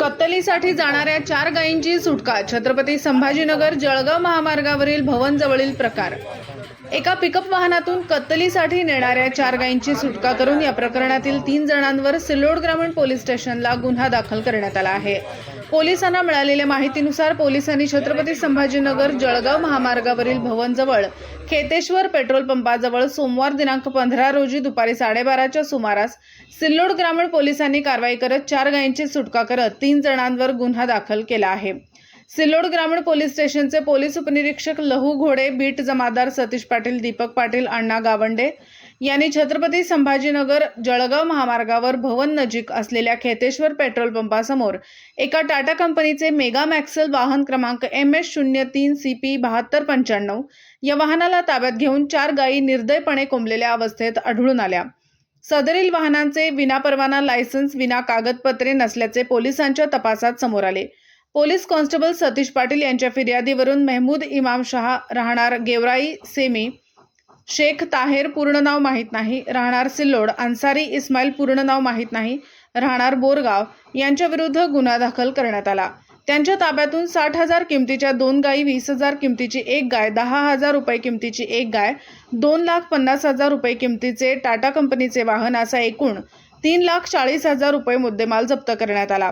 कत्तलीसाठी जाणाऱ्या चार गायींची सुटका छत्रपती संभाजीनगर जळगाव महामार्गावरील भवनजवळील प्रकार. एका पिकअप वाहनातून कत्तलीसाठी नेणाऱ्या चार गायींची सुटका करून या प्रकरणातील तीन जणांवर सिल्लोड ग्रामीण पोलीस स्टेशनला गुन्हा दाखल करण्यात आला आहे. पोलिसांना मिळालेल्या माहितीनुसार पोलिसांनी छत्रपती संभाजीनगर जळगाव महामार्गावरील भवनजवळ खेतेश्वर पेट्रोल पंपाजवळ सोमवार दिनांक पंधरा रोजी दुपारी साडेबाराच्या सुमारास सिल्लोड ग्रामीण पोलिसांनी कारवाई करत चार गायींची सुटका करत तीन जणांवर गुन्हा दाखल केला आहे. सिल्लोड ग्रामीण पोलीस स्टेशनचे पोलीस उपनिरीक्षक लहू घोडे बीट जमादार सतीश पाटील दीपक पाटील अण्णा गावंडे यांनी छत्रपती संभाजीनगर जळगाव महामार्गावर भवन नजीक असलेल्या खेतेश्वर पेट्रोल पंपासमोर एका टाटा कंपनीचे मेगा मॅक्सेल वाहन क्रमांक एम एस शून्य तीन सी पी बहात्तर पंच्याण्णव या वाहनाला ताब्यात घेऊन चार गायी निर्दयपणे कोंबलेल्या अवस्थेत आढळून आल्या. सदरील वाहनांचे विनापरवाना लायसन्स विना कागदपत्रे नसल्याचे पोलिसांच्या तपासात समोर आले. पोलीस कॉन्स्टेबल सतीश पाटील यांच्या फिर्यादीवरून मेहमूद इमाम शहा राहणार गेवराई सेमी शेख ताहेर पूर्ण नाव माहीत नाही राहणार सिल्लोड अन्सारी इस्माईल पूर्ण नाव माहीत नाही राहणार बोरगाव यांच्याविरुद्ध गुन्हा दाखल करण्यात आला. त्यांच्या ताब्यातून साठ हजार किमतीच्या दोन गायी वीस हजार किमतीची एक गाय दहा हजार रुपये किमतीची एक गाय दोन लाख पन्नास हजार रुपये किमतीचे टाटा कंपनीचे वाहन असा एकूण तीन लाख चाळीस हजार रुपये मुद्देमाल जप्त करण्यात आला.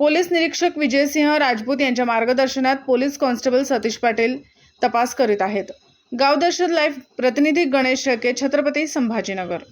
पोलीस निरीक्षक विजयसिंह राजपूत यांच्या मार्गदर्शनात पोलीस कॉन्स्टेबल सतीश पाटील तपास करीत आहेत. गावदर्शन लाईव्ह प्रतिनिधी गणेश शेळके छत्रपती संभाजीनगर